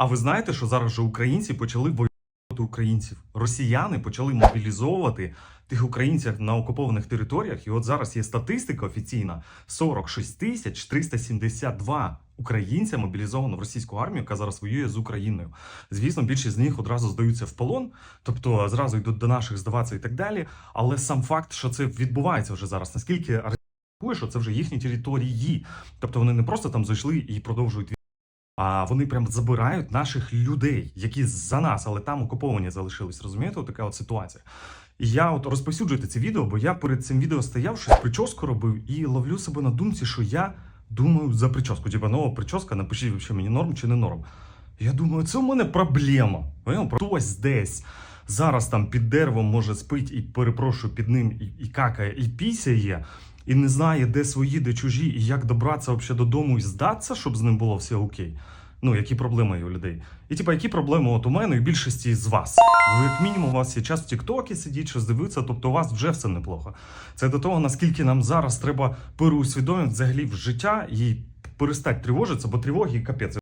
А ви знаєте, що зараз же українці почали воювати українців? Росіяни почали мобілізовувати тих українців на окупованих територіях. І от зараз є статистика офіційна: 46 тисяч 372 українця мобілізовано в російську армію, яка зараз воює з Україною. Звісно, більшість з них одразу здаються в полон, тобто зразу йдуть до наших здаватися і так далі. Але сам факт, що це відбувається вже зараз, наскільки що це вже їхні території, тобто вони не просто там зайшли і продовжують а вони прям забирають наших людей, які за нас, але там окуповані залишились. Розумієте, От така от ситуація. І я от розповсюджуйте це відео, бо я перед цим відео стояв, щось прическу робив і ловлю себе на думці, що я думаю за прическу. Типа нова прическа, напишіть взагалі мені норм чи не норм. Я думаю, це у мене проблема. Хтось десь зараз там під деревом може спить і перепрошую під ним і, і какає, і пісяє, і не знає, де свої, де чужі, і як добратися взагалі додому і здатися, щоб з ним було все окей. Ну, які проблеми є у людей. І типа, які проблеми от у мене і більшості з вас. Ви як мінімум у вас є час в Тіктокі сидіть, щось дивитися, тобто у вас вже все неплохо. Це до того, наскільки нам зараз треба переусвідомити взагалі в життя і перестати тривожитися, бо тривоги капець.